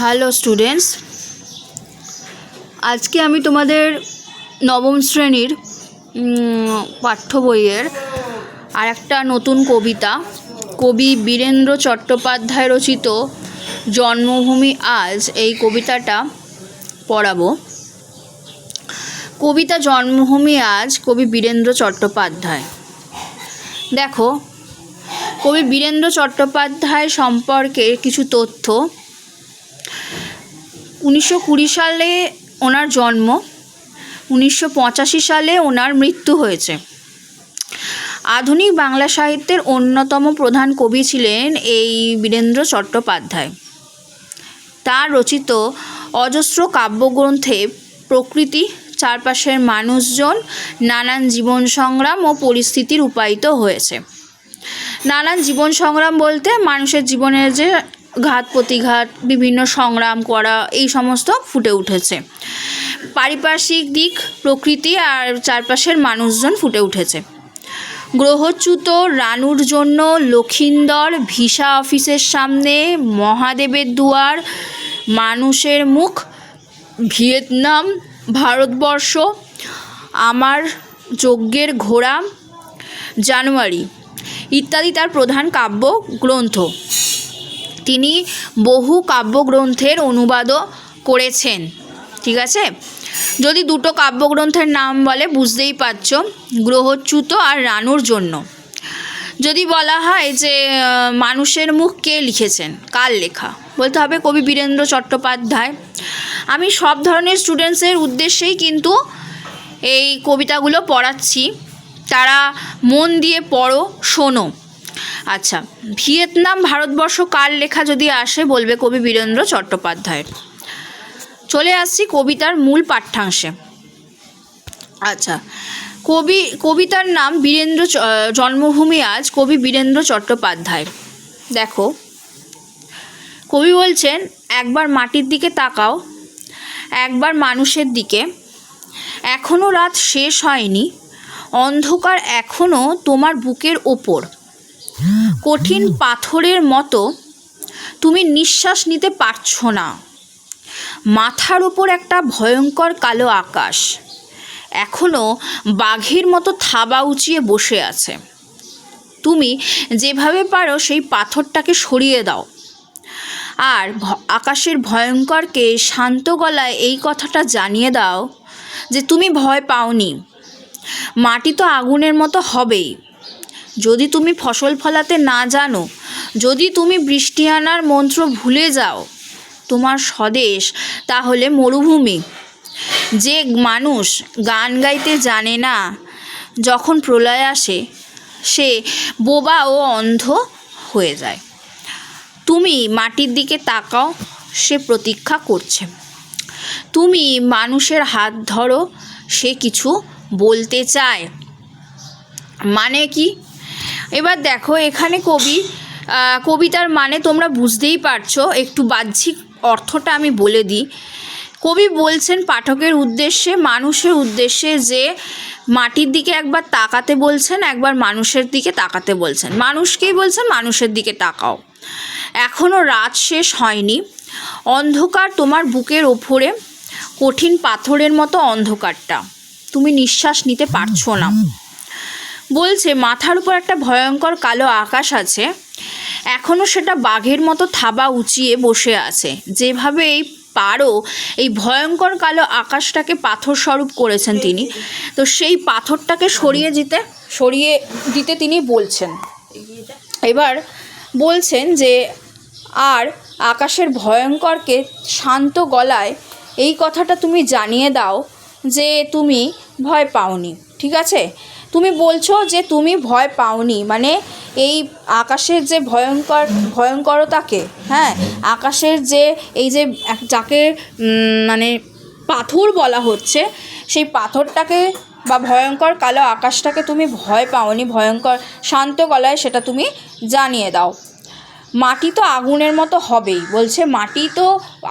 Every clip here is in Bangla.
হ্যালো স্টুডেন্টস আজকে আমি তোমাদের নবম শ্রেণির পাঠ্য বইয়ের আর একটা নতুন কবিতা, কবি বীরেন্দ্র চট্টোপাধ্যায় রচিত জন্মভূমি আজ, এই কবিতাটা পড়াবো। কবিতা জন্মভূমি আজ, কবি বীরেন্দ্র চট্টোপাধ্যায়। দেখো, কবি বীরেন্দ্র চট্টোপাধ্যায় সম্পর্কে কিছু তথ্য উনিশশো কুড়ি সালে ওনার জন্ম, উনিশশো পঁচাশি সালে ওনার মৃত্যু হয়েছে। আধুনিক বাংলা সাহিত্যের অন্যতম প্রধান কবি ছিলেন এই বীরেন্দ্র চট্টোপাধ্যায়। তার রচিত অজস্র কাব্যগ্রন্থে প্রকৃতি, চারপাশের মানুষজন, নানান জীবন সংগ্রাম ও পরিস্থিতির রূপায়িত হয়েছে। নানান জীবন সংগ্রাম বলতে মানুষের জীবনের যে ঘাত, প্রতিঘাত, বিভিন্ন সংগ্রাম করা, এই সমস্ত ফুটে উঠেছে। পারিপার্শ্বিক দিক, প্রকৃতি আর চারপাশের মানুষজন ফুটে উঠেছে। গ্রহচ্যুত রানুর জন্য লক্ষিন্দর ভিসা অফিসের সামনে, মহাদেবের দুয়ার, মানুষের মুখ, ভিয়েতনাম, ভারতবর্ষ, আমার যজ্ঞের ঘোড়া, জানুয়ারি ইত্যাদি তার প্রধান কাব্য গ্রন্থ তিনি বহু কাব্যগ্রন্থের অনুবাদও করেছেন। ঠিক আছে? যদি দুটো কাব্যগ্রন্থের নাম বলে, বুঝতেই পারছ, গ্রহচ্যুত আর রানুর জন্য। যদি বলা হয় যে মানুষের মুখ কে লিখেছেন? কার লেখা? বলতে হবে কবি বীরেন্দ্র চট্টোপাধ্যায়। আমি সব ধরনের স্টুডেন্টসের উদ্দেশ্যেই কিন্তু এই কবিতাগুলো পড়াচ্ছি। তারা মন দিয়ে পড়ো, শোনো। আচ্ছা ভিয়েতনাম ভারতবর্ষ কার লেখা যদি আসে, বলবে কবি বীরেন্দ্র চট্টোপাধ্যায়ের। চলে আসছি কবিতার মূল পাঠ্যাংশে। আচ্ছা কবি, কবিতার নাম বীরেন্দ্র জন্মভূমি আজ কবি বীরেন্দ্র চট্টোপাধ্যায়। দেখো, কবি বলছেন, একবার মাটির দিকে তাকাও, একবার মানুষের দিকে। এখনও রাত শেষ হয়নি, অন্ধকার এখনও তোমার বুকের ওপর। কঠিন পাথরের মতো তুমি নিঃশ্বাস নিতে পারছ না। মাথার ওপর একটা ভয়ঙ্কর কালো আকাশ এখনও বাঘের মতো থাবা উঁচিয়ে বসে আছে। তুমি যেভাবে পারো সেই পাথরটাকে সরিয়ে দাও। আর আকাশের ভয়ঙ্করকে শান্ত গলায় এই কথাটা জানিয়ে দাও যে তুমি ভয় পাওনি। মাটি তো আগুনের মতো হবেই। যদি তুমি ফসল ফলাতে না জানো, যদি তুমি বৃষ্টি আনার মন্ত্র ভুলে যাও তোমার স্বদেশ, তাহলে মরুভূমি। যে মানুষ গান গাইতে জানে না, যখন প্রলয় আসে, সে বোবা ও অন্ধ হয়ে যায়। তুমি মাটির দিকে তাকাও, সে প্রতীক্ষা করছে। তুমি মানুষের হাত ধরো, সে কিছু বলতে চায়। মানে কি? এবার দেখো, এখানে কবি কবিতার মানে তোমরা বুঝতেই পারছ। একটু বাহ্যিক অর্থটা আমি বলে দিই। কবি বলছেন পাঠকের উদ্দেশ্যে, মানুষের উদ্দেশ্যে যে মাটির দিকে একবার তাকাতে বলছেন, একবার মানুষের দিকে তাকাতে বলছেন। মানুষকেই বলছেন, মানুষের দিকে তাকাও। এখনও রাত শেষ হয়নি। অন্ধকার তোমার বুকের ওপরে, কঠিন পাথরের মতো অন্ধকারটা। তুমি নিঃশ্বাস নিতে পারছ না। বলছে, মাথার উপর একটা ভয়ঙ্কর কালো আকাশ আছে। এখনও সেটা বাঘের মতো থাবা উঁচিয়ে বসে আছে। যেভাবে এই পারো, এই ভয়ঙ্কর কালো আকাশটাকে পাথর স্বরূপ করেছেন তিনি। তো সেই পাথরটাকে সরিয়ে দিতে সরিয়ে দিতে তিনি বলছেন। এবার বলছেন যে, আর আকাশের ভয়ঙ্করকে শান্ত গলায় এই কথাটা তুমি জানিয়ে দাও যে তুমি ভয় পাওনি। ঠিক আছে? তুমি বলছো যে তুমি ভয় পাওনি মানে এই আকাশের যে ভয়ঙ্কর, ভয়ঙ্করতাকে হ্যাঁ আকাশের যে এই যে যাকে মানে পাথর বলা হচ্ছে, সেই পাথরটাকে বা ভয়ঙ্কর কালো আকাশটাকে তুমি ভয় পাওনি, ভয়ঙ্কর শান্ত গলায় সেটা তুমি জানিয়ে দাও। মাটি তো আগুনের মতো হবেই, বলছে মাটি তো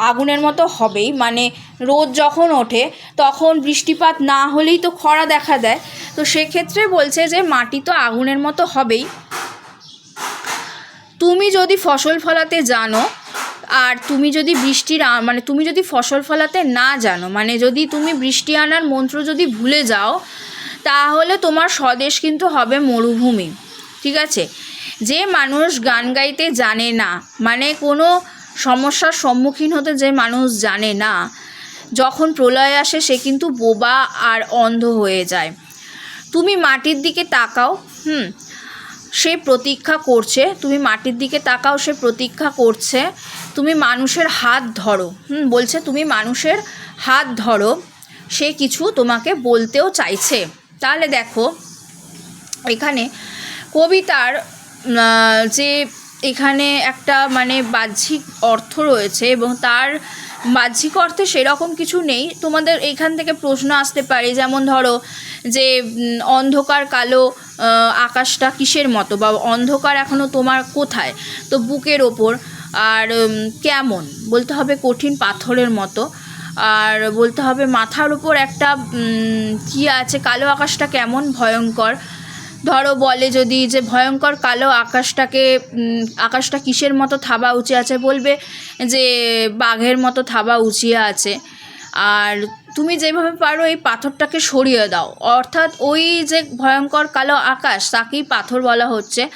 আগুনের মতো হবেই মানে রোদ যখন ওঠে তখন বৃষ্টিপাত না হলেই তো খরা দেখা দেয়। তো সেক্ষেত্রে বলছে যে মাটি তো আগুনের মতো হবেই। তুমি যদি ফসল ফলাতে জানো, আর তুমি যদি বৃষ্টির মানে তুমি যদি ফসল ফলাতে না জানো মানে যদি তুমি বৃষ্টি আনার মন্ত্র যদি ভুলে যাও, তাহলে তোমার স্বদেশ কিন্তু হবে মরুভূমি, ঠিক আছে? যে মানুষ গান গাইতে জানে না মানে কোনো সমস্যার সম্মুখীন হতে যে মানুষ জানে না, যখন প্রলয় আসে সে কিন্তু বোবা আর অন্ধ হয়ে যায়। তুমি মাটির দিকে তাকাও, হুম, সে প্রতীক্ষা করছে, তুমি মাটির দিকে তাকাও, সে প্রতীক্ষা করছে, তুমি মানুষের হাত ধরো, হুম, বলছে তুমি মানুষের হাত ধরো, সে কিছু তোমাকে বলতেও চাইছে। তাহলে দেখো, এখানে কবিতার যে এখানে একটা মানে বাহ্যিক অর্থ রয়েছে এবং তার বাহ্যিক অর্থে সেরকম কিছু নেই। তোমাদের এখান থেকে প্রশ্ন আসতে পারে, যেমন ধরো যে অন্ধকার কালো আকাশটা কিসের মতো বা অন্ধকার এখনও তোমার কোথায়? তো বুকের ওপর। আর কেমন? বলতে হবে কঠিন পাথরের মতো। আর বলতে হবে মাথার উপর একটা কি আছে? কালো আকাশটা কেমন? ভয়ঙ্কর। ধরো বলে যদি যে ভয়ঙ্কর কালো আকাশটাকে আকাশটা কিসের মতো থাবা উঁচে আছে বলবে? যে বাঘের মতো থাবা উঁচিয়ে আছে। আর তুমি যেভাবে পারো এই পাথরটাকে সরিয়ে দাও। অর্থাৎ ওই যে ভয়ঙ্কর কালো আকাশ, তাকেই পাথর বলা হচ্ছে।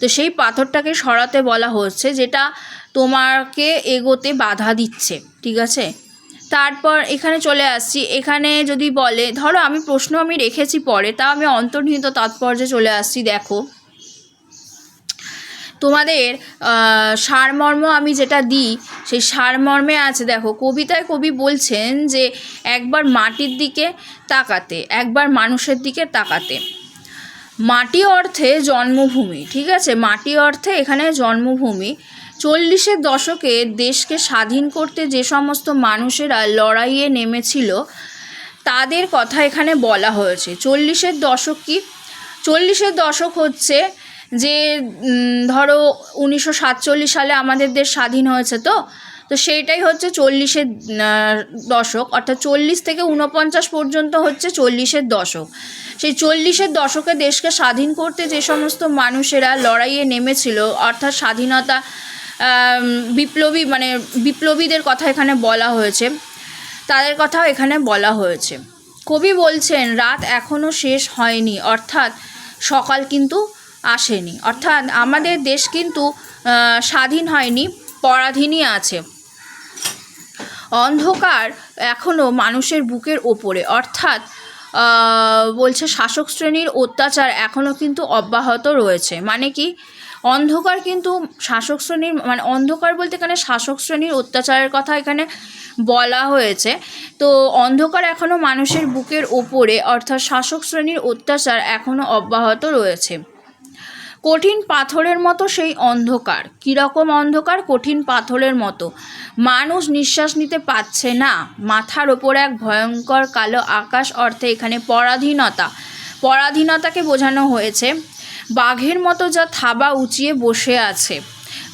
তো সেই পাথরটাকে সরাতে বলা হচ্ছে, যেটা তোমাকে এগোতে বাধা দিচ্ছে। ঠিক আছে? তারপর এখানে চলে আসছি। এখানে যদি বলে, ধরো আমি প্রশ্ন আমি রেখেছি পরে তা আমি অন্তর্নিহিত তাৎপর্যে চলে আসছি, দেখো। তোমাদের সারমর্ম আমি যেটা দিই, সেই সারমর্মে আছে, দেখো, কবিতায় কবি বলছেন যে, একবার মাটির দিকে তাকাতে, একবার মানুষের দিকে তাকাতে। মাটি অর্থে জন্মভূমি, ঠিক আছে? মাটি অর্থে এখানে জন্মভূমি। চল্লিশের দশকে দেশকে স্বাধীন করতে যে সমস্ত মানুষেরা লড়াইয়ে নেমেছিল, তাদের কথা এখানে বলা হয়েছে। চল্লিশের দশক কি? চল্লিশের দশক হচ্ছে যে ধরো উনিশশো সাতচল্লিশ সালে আমাদের দেশ স্বাধীন হয়েছে তো? তো সেইটাই হচ্ছে চল্লিশের দশক। অর্থাৎ চল্লিশ থেকে উনপঞ্চাশ পর্যন্ত হচ্ছে চল্লিশের দশক। সেই চল্লিশের দশকে দেশকে স্বাধীন করতে যে সমস্ত মানুষেরা লড়াইয়ে নেমেছিল, অর্থাৎ স্বাধীনতা বিপ্লবী মানে বিপ্লবীদের কথা এখানে বলা হয়েছে। তাদের কথাও এখানে বলা হয়েছে। কবি বলছেন, রাত এখনও শেষ হয়নি, অর্থাৎ সকাল কিন্তু আসেনি। অর্থাৎ আমাদের দেশ কিন্তু স্বাধীন হয়নি, পরাধীনই আছে। অন্ধকার এখনও মানুষের বুকের ওপরে। অর্থাৎ বলছে শাসক শ্রেণির অত্যাচার এখনও কিন্তু অব্যাহত রয়েছে। মানে কি? অন্ধকার কিন্তু শাসক শ্রেণির মানে অন্ধকার বলতে এখানে শাসক শ্রেণির অত্যাচারের কথা এখানে বলা হয়েছে। তো অন্ধকার এখনও মানুষের বুকের ওপরে, অর্থাৎ শাসক শ্রেণির অত্যাচার এখনও অব্যাহত রয়েছে। কঠিন পাথরের মতো সেই অন্ধকার। কীরকম অন্ধকার? কঠিন পাথরের মতো। মানুষ নিঃশ্বাস নিতে পারছে না। মাথার ওপর এক ভয়ঙ্কর কালো আকাশ, অর্থে এখানে পরাধীনতা। পরাধীনতাকে বোঝানো হয়েছে। বাঘের মতো যা থাবা উঁচিয়ে বসে আছে।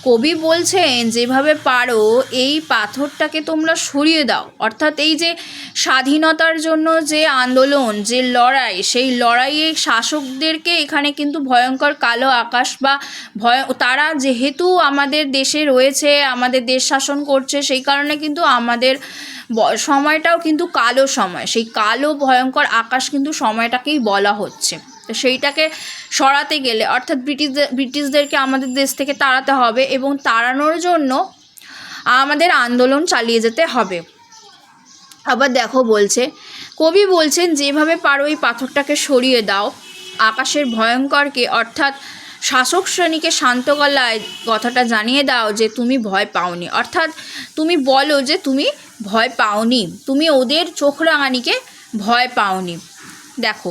কবি বলছেন, যেভাবে পারো, এই পাথরটাকে তোমরা সরিয়ে দাও। অর্থাৎ এই যে স্বাধীনতার জন্য যে আন্দোলন, যে লড়াই, সেই লড়াইয়ে শাসকদেরকে এখানে কিন্তু ভয়ঙ্কর কালো আকাশ বা ভয়, তারা যেহেতু আমাদের দেশে রয়েছে, আমাদের দেশ শাসন করছে, সেই কারণে কিন্তু আমাদের সময়টাও কিন্তু কালো সময়। সেই কালো ভয়ঙ্কর আকাশ কিন্তু সময়টাকেই বলা হচ্ছে। তো সেইটাকে সরাতে গেলে, অর্থাৎ ব্রিটিশদের ব্রিটিশদেরকে আমাদের দেশ থেকে তাড়াতে হবে এবং তাড়ানোর জন্য আমাদের আন্দোলন চালিয়ে যেতে হবে। আবার দেখো বলছে, কবি বলছেন, যেভাবে পারো এই পাথরটাকে সরিয়ে দাও, আকাশের ভয়ঙ্করকে, অর্থাৎ শাসক শ্রেণীকে শান্ত গলায় কথাটা জানিয়ে দাও যে তুমি ভয় পাওনি। অর্থাৎ তুমি বলো যে তুমি ভয় পাওনি। তুমি ওদের চোখ রাঙানিকে ভয় পাওনি। দেখো,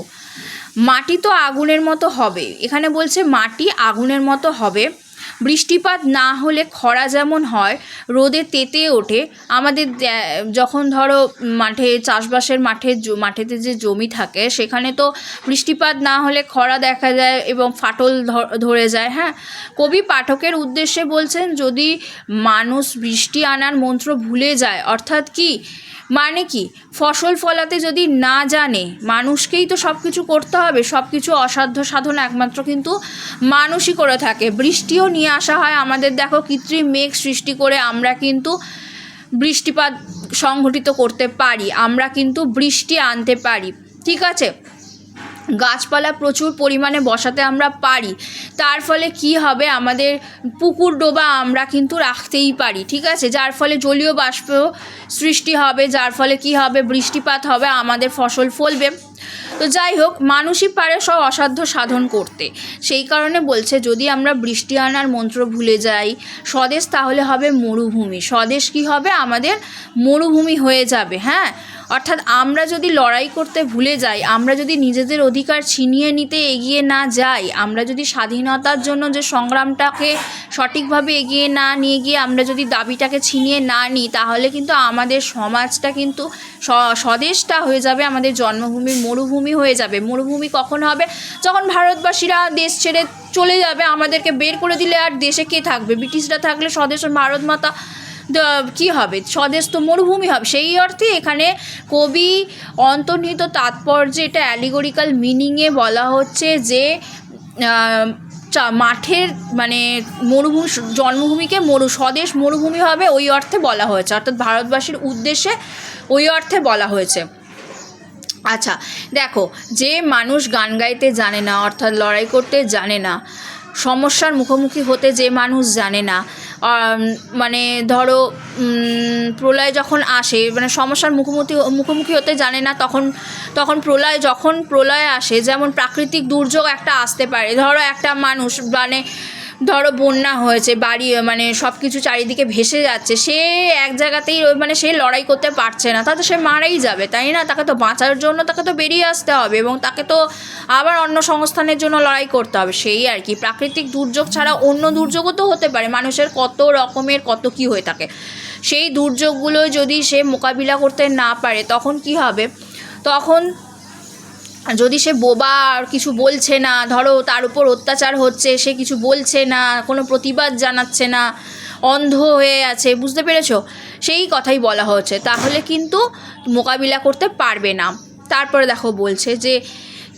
মাটি তো আগুনের মতো হবে। এখানে বলছে মাটি আগুনের মতো হবে। বৃষ্টিপাত না হলে খরা যেমন হয়, রোদে তেতে ওঠে। আমাদের যখন ধরো মাঠে, চাষবাসের মাঠে মাঠেতে যে জমি থাকে, সেখানে তো বৃষ্টিপাত না হলে খরা দেখা যায় এবং ফাটল ধরে যায় হ্যাঁ? কবি পাঠকের উদ্দেশ্যে বলছেন, যদি মানুষ বৃষ্টি আনার মন্ত্র ভুলে যায়, অর্থাৎ কি? মানে কি? ফসল ফলাতে যদি না জানে, মানুষকেই তো সব কিছু করতে হবে। সব কিছু অসাধ্য সাধন একমাত্র কিন্তু মানুষই করে থাকে। বৃষ্টিও নিয়ে আসা হয় আমাদের। দেখো, কৃত্রিম মেঘ সৃষ্টি করে আমরা কিন্তু বৃষ্টিপাত সংঘটিত করতে পারি। আমরা কিন্তু বৃষ্টি আনতে পারি। ঠিক আছে? গাছপালা প্রচুর পরিমাণে বসাতে আমরা পারি। তার ফলে কি হবে? আমাদের পুকুর ডোবা আমরা কিন্তু রাখতেই পারি, ঠিক আছে? যার ফলে জলীয় বাষ্প সৃষ্টি হবে, যার ফলে কি হবে? বৃষ্টিপাত হবে, আমাদের ফসল ফলবে। তো যাই হোক, মানুষই পারে সব অসাধ্য সাধন করতে। সেই কারণে বলছে, যদি আমরা বৃষ্টি আনার মন্ত্র ভুলে যাই, স্বদেশ তাহলে হবে মরুভূমি। স্বদেশ কি হবে? আমাদের মরুভূমি হয়ে যাবে হ্যাঁ? অর্থাৎ আমরা যদি লড়াই করতে ভুলে যাই, আমরা যদি নিজেদের অধিকার ছিনিয়ে নিতে এগিয়ে না যাই, আমরা যদি স্বাধীনতার জন্য যে সংগ্রামটাকে সঠিকভাবে এগিয়ে না নিয়ে গিয়ে আমরা যদি দাবিটাকে ছিনিয়ে না নিই, তাহলে কিন্তু আমাদের সমাজটা কিন্তু স্বদেশটা হয়ে যাবে, আমাদের জন্মভূমি মরুভূমি হয়ে যাবে। মরুভূমি কখন হবে? যখন ভারতবাসীরা দেশ ছেড়ে চলে যাবে, আমাদেরকে বের করে দিলে আর দেশে কে থাকবে? ব্রিটিশরা থাকলে স্বদেশ ভারত মাতা কি হবে? স্বদেশ তো মরুভূমি হবে। সেই অর্থে এখানে কবি অন্তর্নিহিত তাৎপর্যে এটা অ্যালিগোরিক্যাল মিনিংয়ে বলা হচ্ছে যে মাঠের মানে মরুভূমি, জন্মভূমিকে মরু, স্বদেশ মরুভূমি হবে ওই অর্থে বলা হয়েছে। অর্থাৎ ভারতবাসীর উদ্দেশ্যে ওই অর্থে বলা হয়েছে। আচ্ছা দেখো, যে মানুষ গান গাইতে জানে না, অর্থাৎ লড়াই করতে জানে না সমস্যার মুখোমুখি হতে যে মানুষ জানে না। মানে ধরো প্রলয় যখন আসে মানে সমস্যার মুখোমুখি মুখোমুখি হতে জানে না, তখন তখন প্রলয়, যখন প্রলয় আসে, যেমন প্রাকৃতিক দুর্যোগ একটা আসতে পারে। ধরো একটা মানুষ মানে ধরো বন্যা হয়েছে, বাড়ি মানে সব কিছু চারিদিকে ভেসে যাচ্ছে, সে এক জায়গাতেই মানে সে লড়াই করতে পারছে না, তাতে সে মারাই যাবে, তাই না? তাকে তো বাঁচার জন্য তাকে তো বেরিয়ে আসতে হবে এবং তাকে তো আবার অন্য সংস্থানের জন্য লড়াই করতে হবে, সেই আর কি। প্রাকৃতিক দুর্যোগ ছাড়া অন্য দুর্যোগও তো হতে পারে, মানুষের কত রকমের কত কি হয়ে থাকে। সেই দুর্যোগগুলো যদি সে মোকাবিলা করতে না পারে, তখন কি হবে? তখন যদি সে বোবা আর কিছু বলছে না, ধরো তার উপর অত্যাচার হচ্ছে, সে কিছু বলছে না, কোনো প্রতিবাদ জানাচ্ছে না, অন্ধ হয়ে আছে, বুঝতে পেরেছ? সেই কথাই বলা হচ্ছে তাহলে কিন্তু মোকাবিলা করতে পারবে না। তারপরে দেখো বলছে যে,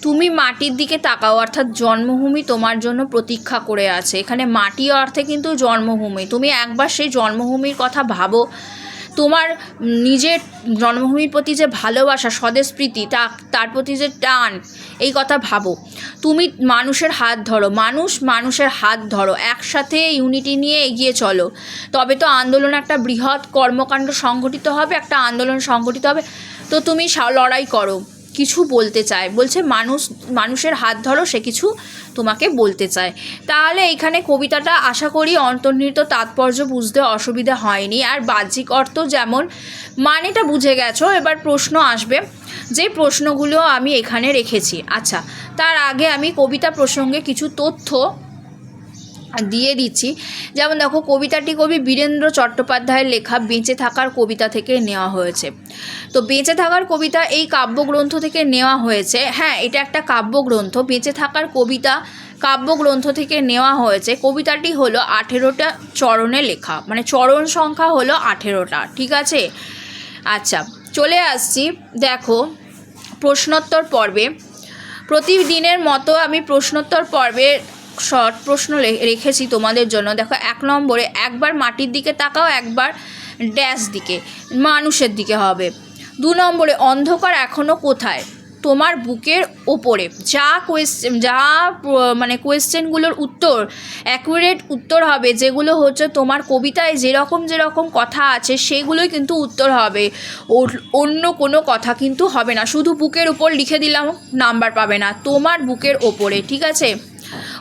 তুমি মাটির দিকে তাকাও, অর্থাৎ জন্মভূমি তোমার জন্য প্রতীক্ষা করে আছে। এখানে মাটি অর্থে কিন্তু জন্মভূমি। তুমি একবার সেই জন্মভূমির কথা ভাবো। তোমার নিজের জন্মভূমির প্রতি যে ভালোবাসা স্বদেশপ্রীতি তা তার প্রতি যে টান, এই কথা ভাবো। তুমি মানুষের হাত ধরো, মানুষ মানুষের হাত ধরো, একসাথে ইউনিটি নিয়ে এগিয়ে চলো। তবে তো আন্দোলন একটা বৃহৎ কর্মকাণ্ড সংগঠিত হবে, একটা আন্দোলন সংগঠিত হবে। তো তুমি লড়াই করো। কিছু বলতে চায়। বলছে, মানুষ, মানুষের হাত ধরো, সে কিছু তোমাকে বলতে চায়। তাহলে এখানে কবিতাটা আশা করি অন্তর্নিহিত তাৎপর্য বুঝতে অসুবিধা হয়নি। আর বাহ্যিক অর্থ যেমন, মানেটা বুঝে গেছো, এবার প্রশ্ন আসবে। যে প্রশ্নগুলো আমি এখানে রেখেছি। আচ্ছা তার আগে আমি কবিতা প্রসঙ্গে কিছু তথ্য দিয়ে দিচ্ছি। যেমন দেখো, কবিতাটি কবি বীরেন্দ্র চট্টোপাধ্যায়ের লেখা বেঁচে থাকার কবিতা থেকে নেওয়া হয়েছে। তো বেঁচে থাকার কবিতা এই কাব্যগ্রন্থ থেকে নেওয়া হয়েছে। হ্যাঁ এটা একটা কাব্যগ্রন্থ। বেঁচে থাকার কবিতা কাব্যগ্রন্থ থেকে নেওয়া হয়েছে। কবিতাটি হলো আঠেরোটা চরণে লেখা। মানে চরণ সংখ্যা হলো আঠেরোটা। ঠিক আছে? আচ্ছা চলে আসছি। দেখো, প্রশ্নোত্তর পর্বে। প্রতিদিনের মতো আমি প্রশ্নোত্তর পর্বে শর্ট প্রশ্ন রেখেছি তোমাদের জন্য। দেখো, এক নম্বরে একবার মাটির দিকে তাকাও, একবার ড্যাশ দিকে, মানুষের দিকে হবে। দু নম্বরে, অন্ধকার এখনও কোথায়? তোমার বুকের ওপরে। যা কোয়েশ্চেন যা মানে কোয়েশ্চেনগুলোর উত্তর অ্যাকুরেট উত্তর হবে, যেগুলো হচ্ছে তোমার কবিতায় যেরকম যেরকম কথা আছে, সেগুলোই কিন্তু উত্তর হবে। অন্য কোনো কথা কিন্তু হবে না। শুধু বুকের উপর লিখে দিলাম, নাম্বার পাবে না। তোমার বুকের ওপরে, ঠিক আছে?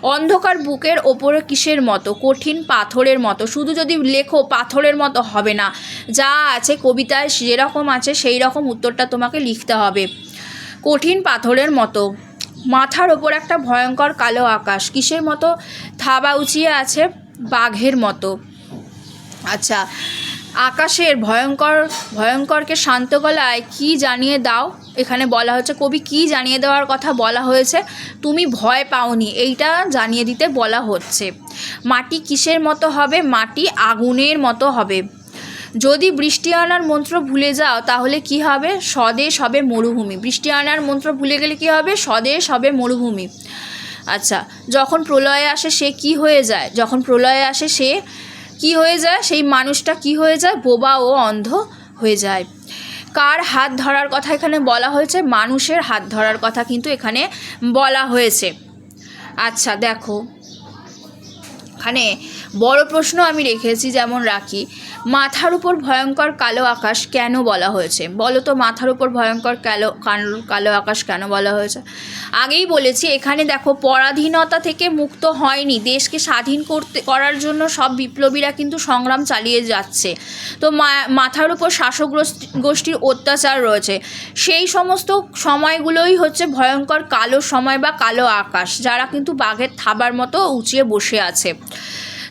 অন্ধকার বুকের ওপরে কিসের মতো? কঠিন পাথরের মতো। শুধু যদি লেখো, পাথরের মতো হবে না। যা আছে কবিতায় যেরকম আছে সেই রকম উত্তরটা তোমাকে লিখতে হবে। কঠিন পাথরের মতো। মাথার ওপর একটা ভয়ঙ্কর কালো আকাশ। কিসের মতো? থাবা উঁচিয়ে আছে বাঘের মতো। আচ্ছা আকাশের ভয়ঙ্কর, ভয়ঙ্করকে শান্ত গলায় কি জানিয়ে দাও? এখানে বলা হচ্ছে কবি, কি জানিয়ে দেওয়ার কথা বলা হয়েছে? তুমি ভয় পাওনি। এইটা জানিয়ে দিতে বলা হচ্ছে। মাটি কিসের মতো হবে? মাটি আগুনের মতো হবে। যদি বৃষ্টি আনার মন্ত্র ভুলে যাও, তাহলে কি হবে? স্বদেশ হবে মরুভূমি। বৃষ্টি আনার মন্ত্র ভুলে গেলে কি হবে? স্বদেশ হবে মরুভূমি। আচ্ছা যখন প্রলয়ে আসে, সে কি হয়ে যায়? যখন প্রলয়ে আসে, সে কি হয়ে যায়? সেই মানুষটা কি হয়ে যায়? বোবা ও অন্ধ হয়ে যায়। কার হাত ধরার কথা এখানে বলা হয়েছে? মানুষের হাত ধরার কথা কিন্তু এখানে বলা হয়েছে। আচ্ছা দেখো। এখানে বড় প্রশ্ন আমি রেখেছি, যেমন রাখি। মাথার উপর ভয়ঙ্কর কালো আকাশ কেন বলা হয়েছে? বলো তো, মাথার উপর ভয়ঙ্কর কালো কালো আকাশ কেন বলা হয়েছে? আগেই বলেছি, এখানে দেখো, পরাধীনতা থেকে মুক্ত হয়নি। দেশকে স্বাধীন করতে, করার জন্য সব বিপ্লবীরা কিন্তু সংগ্রাম চালিয়ে যাচ্ছে। তো মাথার উপর শাসক গোষ্ঠীর অত্যাচার রয়েছে। সেই সমস্ত সময়গুলোই হচ্ছে ভয়ঙ্কর কালো সময় বা কালো আকাশ, যারা কিন্তু বাঘের থাবার মতো উঁচিয়ে বসে আছে।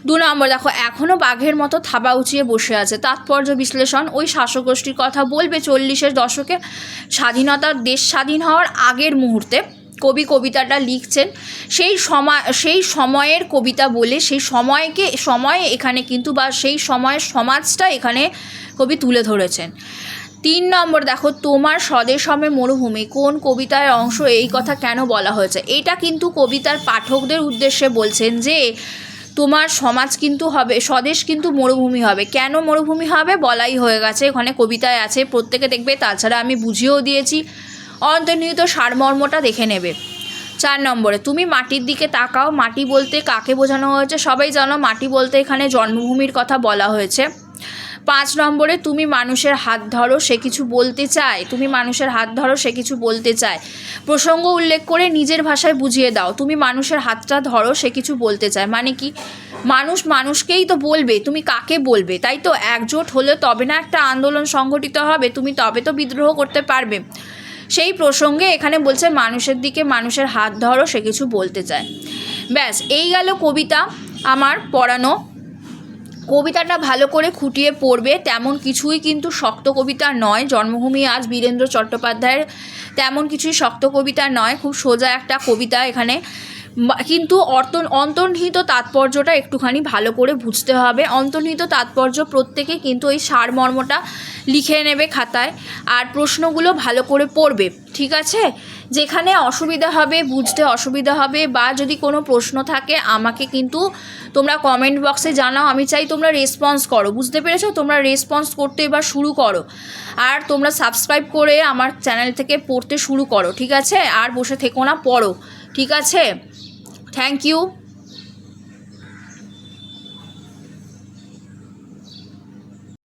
দু নম্বর, দেখো এখনও বাঘের মতো থাবা উঁচিয়ে বসে আছে। তাৎপর্য বিশ্লেষণ, ওই শাসক গোষ্ঠীর কথা বলবে চল্লিশের দশকে স্বাধীনতার দেশ স্বাধীন হওয়ার আগের মুহূর্তে। কবি কবিতাটা লিখছেন, সেই সময়, সেই সময়ের কবিতা বলে, সেই সময়কে, সময়ে এখানে কিন্তু বা সেই সময়ের সমাজটা এখানে কবি তুলে ধরেছেন। তিন নম্বর, দেখো, তোমার স্বদেশমে মরুভূমি, কোন কবিতার অংশ এই কথা কেন বলা হয়েছে? এটা কিন্তু কবিতার পাঠকদের উদ্দেশ্যে বলছেন যে তোমার সমাজ কিন্তু হবে, স্বদেশ কিন্তু মরুভূমি হবে। কেন মরুভূমি হবে? বলাই হয়ে গেছে, এখানে কবিতায় আছে, প্রত্যেকে দেখবে, তাছাড়া আমি বুঝিয়েও দিয়েছি। অন্তর্নিহিত সারমর্মটা দেখে নেবে। চার নম্বরে, তুমি মাটির দিকে তাকাও, মাটি বলতে কাকে বোঝানো হয়েছে? সবাই জানো, মাটি বলতে এখানে জন্মভূমির কথা বলা হয়েছে। পাঁচ নম্বরে তুমি মানুষের হাত ধরো, সে কিছু বলতে চায়। তুমি মানুষের হাত ধরো, সে কিছু বলতে চায়। প্রসঙ্গ উল্লেখ করে নিজের ভাষায় বুঝিয়ে দাও। তুমি মানুষের হাতটা ধরো, সে কিছু বলতে চায়। মানে কি? মানুষ মানুষকেই তো বলবে, তুমি কাকে বলবে? তাই তো একজোট হলে তবে না একটা আন্দোলন সংগঠিত হবে, তুমি তবে তো বিদ্রোহ করতে পারবে। সেই প্রসঙ্গে এখানে বলছে, মানুষের দিকে মানুষের হাত ধরো, সে কিছু বলতে চায়। ব্যাস, এই গেল কবিতা আমার পড়ানো। কবিতাটা ভালো করে খুঁটিয়ে পড়বে, তেমন কিছুই কিন্তু শক্ত কবিতা নয়। জন্মভূমি আজ বীরেন্দ্র চট্টোপাধ্যায়ের তেমন কিছুই শক্ত কবিতা নয়। খুব সোজা একটা কবিতা এখানে কিন্তু অর্থ অন্তর্নিহিত তাৎপর্যটা একটুখানি ভালো করে বুঝতে হবে। অন্তর্নিহিত তাৎপর্য প্রত্যেকে কিন্তু ওই সারমর্মটা লিখে নেবে খাতায় আর প্রশ্নগুলো ভালো করে পড়বে, ঠিক আছে? যেখানে অসুবিধা হবে, বুঝতে অসুবিধা হবে বা যদি কোনো প্রশ্ন থাকে, আমাকে কিন্তু তোমরা কমেন্ট বক্সে জানাও। আমি চাই তোমরা রেসপন্স করো। বুঝতে পেরেছ? তোমরা রেসপন্স করতে এবার শুরু করো। আর তোমরা সাবস্ক্রাইব করে আমার চ্যানেল থেকে পড়তে শুরু করো, ঠিক আছে? আর বসে থেকো না, পড়ো। ঠিক আছে? Thank you